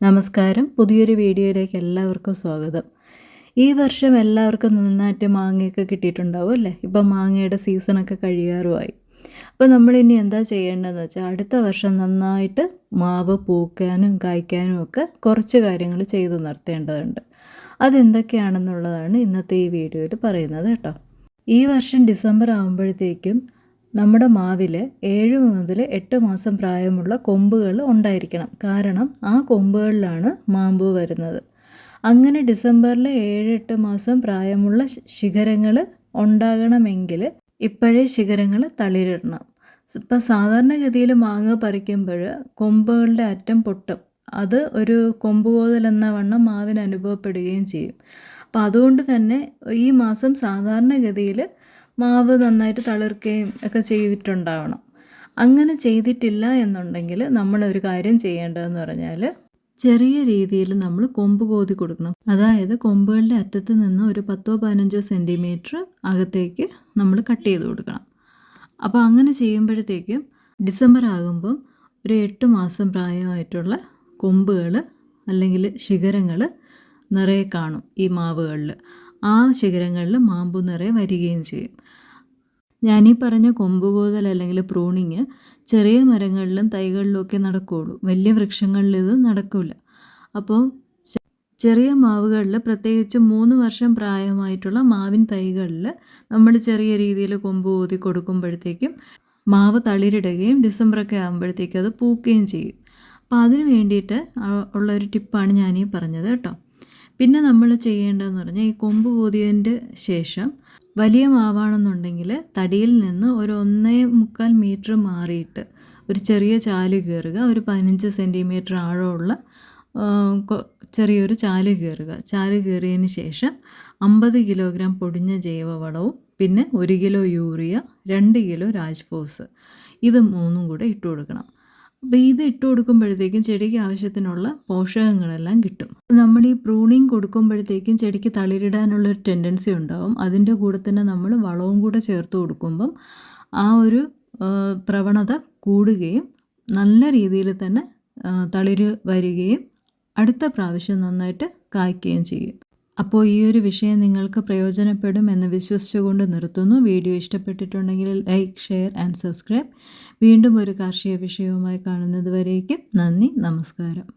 നമസ്കാരം. പുതിയൊരു വീഡിയോയിലേക്ക് എല്ലാവർക്കും സ്വാഗതം. ഈ വർഷം എല്ലാവർക്കും നന്നായിട്ട് മാങ്ങയൊക്കെ കിട്ടിയിട്ടുണ്ടാവും അല്ലേ? ഇപ്പം മാങ്ങയുടെ സീസണൊക്കെ കഴിയാറുമായി. അപ്പോൾ നമ്മളിനി എന്താ ചെയ്യേണ്ടതെന്ന് വെച്ചാൽ അടുത്ത വർഷം നന്നായിട്ട് മാവ് പൂക്കാനും കായ്ക്കാനും ഒക്കെ കുറച്ച് കാര്യങ്ങൾ ചെയ്തു നിർത്തേണ്ടതുണ്ട്. അതെന്തൊക്കെയാണെന്നുള്ളതാണ് ഇന്നത്തെ ഈ വീഡിയോയിൽ പറയുന്നത് കേട്ടോ. ഈ വർഷം ഡിസംബർ ആകുമ്പോഴത്തേക്കും നമ്മുടെ മാവിൽ ഏഴ് മുതൽ എട്ട് മാസം പ്രായമുള്ള കൊമ്പുകൾ ഉണ്ടായിരിക്കണം. കാരണം ആ കൊമ്പുകളിലാണ് മാമ്പൂ വരുന്നത്. അങ്ങനെ ഡിസംബറിൽ ഏഴ് എട്ട് മാസം പ്രായമുള്ള ശിഖരങ്ങൾ ഉണ്ടാകണമെങ്കിൽ ഇപ്പോഴേ ശിഖരങ്ങൾ തളിരിടണം. ഇപ്പം സാധാരണഗതിയിൽ മാങ്ങ പറിക്കുമ്പോൾ കൊമ്പുകളുടെ അറ്റം പൊട്ടും. അത് ഒരു കൊമ്പുകോതൽ എന്ന വണ്ണം മാവിന് അനുഭവപ്പെടുകയും ചെയ്യും. അപ്പം അതുകൊണ്ട് തന്നെ ഈ മാസം സാധാരണഗതിയിൽ മാവ് നന്നായിട്ട് തളിർക്കുകയും ഒക്കെ ചെയ്തിട്ടുണ്ടാവണം. അങ്ങനെ ചെയ്തിട്ടില്ല എന്നുണ്ടെങ്കിൽ നമ്മൾ ഒരു കാര്യം ചെയ്യേണ്ടതെന്ന് പറഞ്ഞാൽ ചെറിയ രീതിയിൽ നമ്മൾ കൊമ്പ് കോതി കൊടുക്കണം. അതായത് കൊമ്പുകളുടെ അറ്റത്ത് നിന്ന് ഒരു പത്തോ പതിനഞ്ചോ സെന്റിമീറ്റർ അകത്തേക്ക് നമ്മൾ കട്ട് ചെയ്ത് കൊടുക്കണം. അപ്പോൾ അങ്ങനെ ചെയ്യുമ്പോഴത്തേക്കും ഡിസംബർ ആകുമ്പം ഒരു എട്ട് മാസം പ്രായമായിട്ടുള്ള കൊമ്പുകൾ അല്ലെങ്കിൽ ശിഖരങ്ങൾ നിറയെ കാണും ഈ മാവുകളിൽ. ആ ശിഖരങ്ങളിൽ മാമ്പു നിറയെ വരികയും ചെയ്യും. ഞാനീ പറഞ്ഞ കൊമ്പുകോതൽ അല്ലെങ്കിൽ പ്രൂണിങ് ചെറിയ മരങ്ങളിലും തൈകളിലും ഒക്കെ നടക്കുകയുള്ളൂ. വലിയ വൃക്ഷങ്ങളിൽ ഇത് നടക്കില്ല. അപ്പോൾ ചെറിയ മാവുകളിൽ പ്രത്യേകിച്ച് മൂന്ന് വർഷം പ്രായമായിട്ടുള്ള മാവിൻ തൈകളിൽ നമ്മൾ ചെറിയ രീതിയിൽ കൊമ്പ് ഊതി കൊടുക്കുമ്പോഴത്തേക്കും മാവ് തളിരിടുകയും ഡിസംബറൊക്കെ ആകുമ്പോഴത്തേക്കും അത് പൂക്കുകയും ചെയ്യും. അപ്പോൾ അതിന് വേണ്ടിയിട്ട് ഉള്ളൊരു ടിപ്പാണ് ഞാനീ പറഞ്ഞത് കേട്ടോ. പിന്നെ നമ്മൾ ചെയ്യേണ്ടതെന്ന് പറഞ്ഞാൽ ഈ കൊമ്പ് കൂതിയതിന്റെ ശേഷം വലിയ മാവാണെന്നുണ്ടെങ്കിൽ തടിയിൽ നിന്ന് ഒരു ഒന്നേ മുക്കാൽ മീറ്റർ മാറിയിട്ട് ഒരു ചെറിയ ചാൽ കയറുക ഒരു പതിനഞ്ച് സെന്റിമീറ്റർ ആഴമുള്ള ചെറിയൊരു ചാൽ കയറുക. ചാൽ കയറിയതിന് ശേഷം അമ്പത് കിലോഗ്രാം പൊടിഞ്ഞ ജൈവവളവും പിന്നെ ഒരു കിലോ യൂറിയ രണ്ട് കിലോ രാജ്ഫോസ്. ഇത് മൂന്നും കൂടെ ഇട്ട് കൊടുക്കണം. അപ്പോൾ ഇത് ഇട്ട് കൊടുക്കുമ്പോഴത്തേക്കും ചെടിക്ക് ആവശ്യത്തിനുള്ള പോഷകങ്ങളെല്ലാം കിട്ടും. നമ്മൾ ഈ പ്രൂണിങ് കൊടുക്കുമ്പോഴത്തേക്കും ചെടിക്ക് തളിരിടാനുള്ള ഒരു ടെൻഡൻസി ഉണ്ടാവും. അതിന്റെ കൂടെ തന്നെ നമ്മൾ വളവും കൂടെ ചേർത്ത് കൊടുക്കുമ്പം ആ ഒരു പ്രവണത കൂടുകയും നല്ല രീതിയിൽ തന്നെ തളിര് വരികയും അടുത്ത പ്രാവശ്യം നന്നായിട്ട് കായ്ക്കുകയും ചെയ്യും. അപ്പോൾ ഈ ഒരു വിഷയം നിങ്ങൾക്ക് പ്രയോജനപ്പെടും എന്ന് വിശ്വസിച്ചുകൊണ്ട് നിർത്തുന്നു. വീഡിയോ ഇഷ്ടപ്പെട്ടിട്ടുണ്ടെങ്കിൽ ലൈക്ക് ഷെയർ ആൻഡ് സബ്സ്ക്രൈബ്. വീണ്ടും ഒരു കാർഷിക വിഷയവുമായി കാണുന്നത് വരേക്കും നന്ദി നമസ്കാരം.